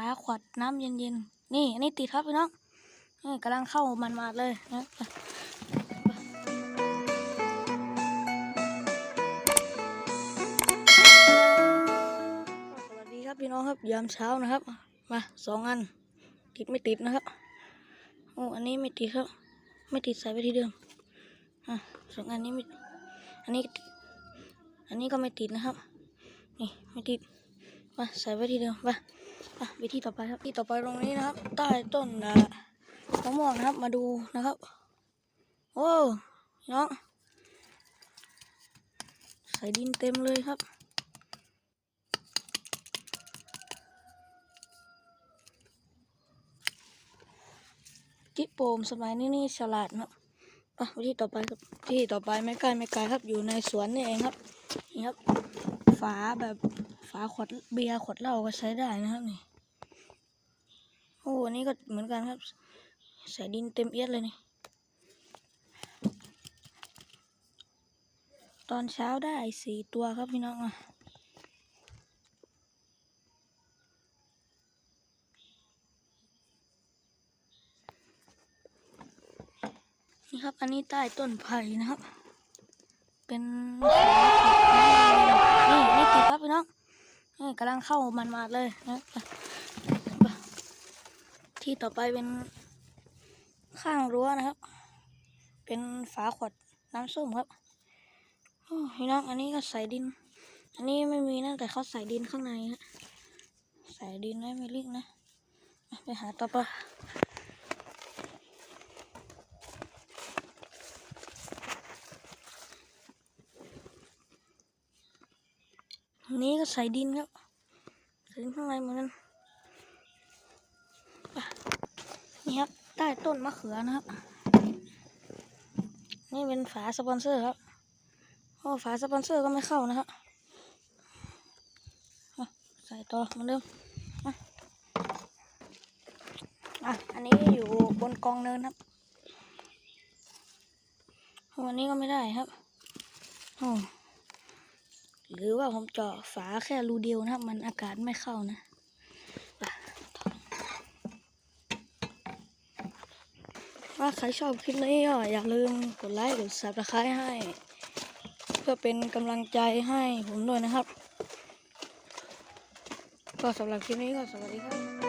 หาขวดน้ำเย็นๆ นี่อันนี้ติดครับพี่น้องนี่กำลังเข้ามันมาเลยนะสวัสดีครับพี่น้องครับยามเช้านะครับ มาสองอัน ติดไม่ติดนะครับโอ้อันนี้ไม่ติดครับ ไม่ติดใส่ไปที่เดิมอะสองอันนี้ไม่อันนี้ อันนี้ก็ไม่ติดนะครับ นี่ไม่ติดมาใส่ไว้ที่เดิมไป ไปไปที่ต่อไปครับ ที่ต่อไปตรงนี้นะครับ ใต้ต้นอะมะม่วงนะครับ มาดูนะครับ โอ้พี่น้องใส่ดินเต็มเลยครับจิโปมสมัยนี้นี่ฉลาดนะครับไปไปที่ต่อไปครับที่ต่อไปไม่ใกลไม่ไกลครับอยู่ในสวนนี่เองครับนี่ครับ ฝาแบบาขวดเบียร์ขวดเหล้าก็ใช้ได้นะครับนี่โอ้อันนี้ก็เหมือนกันครับ ใส่ดินเต็มเอียดเลยนี่ ตอนเช้าได้สี่ตัวครับพี่น้องอะนี่ครับ อันนี้ใต้ต้นไผ่นะครับ เป็นนี่ติดครับพี่น้องนี่ กำลังเข้ามันมาเลยนะที่ต่อไปเป็นข้างรั้วนะครับ เป็นฝาขวดน้ำส้มครับโอ้พี่น้องอันนี้ก็ใส่ดิน อันนี้ไม่มีนะแต่เขาใส่ดินข้างในฮะใส่ดินไว้ไม่ลิกนะไปหาต่อไปนนี้ก็ใส่ดินครับ ใส่ดินข้างในเหมือนกันนี่ครับใต้ต้นมะเขือนะครับ นี่เป็นฝาสปอนเซอร์ครับโอ้ฝาสปอนเซอร์ก็ไม่เข้านะครับใส่ต่อเหมือนเดิมอะอะอันนี้อยู่บนกองเนินครับวันนี้ก็ไม่ได้ครับโอ้ หรือว่าผมเจาะฝาแค่รูเดียวนะครับ มันอากาศไม่เข้านะถ้าใครชอบคลิปนี้ก็อย่าลืมกดไลค์กด subscribe ให้ เพื่อเป็นกำลังใจให้ผมด้วยนะครับ ก็สำหรับคลิปนี้ก็สวัสดีครับ